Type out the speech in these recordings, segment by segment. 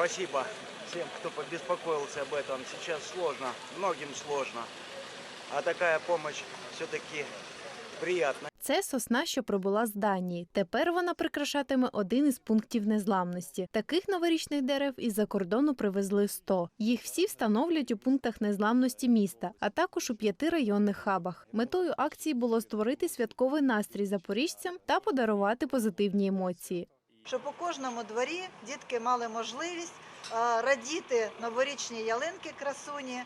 Спасибо всем, кто побеспокоился об этом. Сейчас сложно, многим сложно. А такая помощь все-таки приятна. Це сосна, що прибула з Данії. Тепер вона прикрашатиме один із пунктів незламності. Таких новорічних дерев із-за кордону привезли 100. Їх всі встановлюють у пунктах незламності міста, а також у п'яти районних хабах. Метою акції було створити святковий настрій запоріжцям та подарувати позитивні емоції. Щоб у кожному дворі дітки мали можливість радіти новорічні ялинки красуні.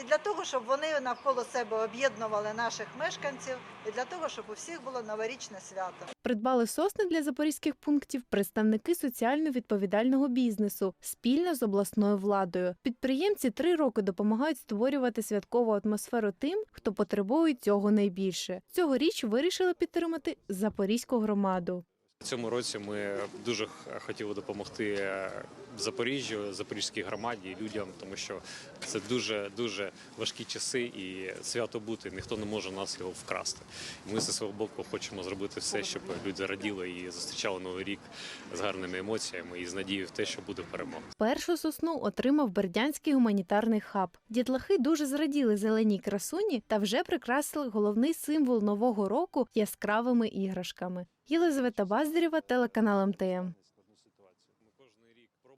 І для того, щоб вони навколо себе об'єднували наших мешканців, і для того, щоб у всіх було новорічне свято. Придбали сосни для запорізьких пунктів представники соціально відповідального бізнесу спільно з обласною владою. Підприємці три роки допомагають створювати святкову атмосферу тим, хто потребує цього найбільше. Цьогоріч вирішили підтримати запорізьку громаду. Цьому році ми дуже хотіли допомогти е, Запоріжжю, запорізькій громаді людям, тому що це дуже дуже важкі часи і свято бути. Ніхто не може нас його вкрасти. Ми зі свого боку хочемо зробити все, щоб люди раділи і зустрічали новий рік з гарними емоціями і з надією в те, що буде перемога. Першу сосну отримав Бердянський гуманітарний хаб. Дітлахи дуже зраділи зеленій красуні та вже прикрасили головний символ нового року яскравими іграшками. Єлизавета Баздарєва, телеканал МТМ.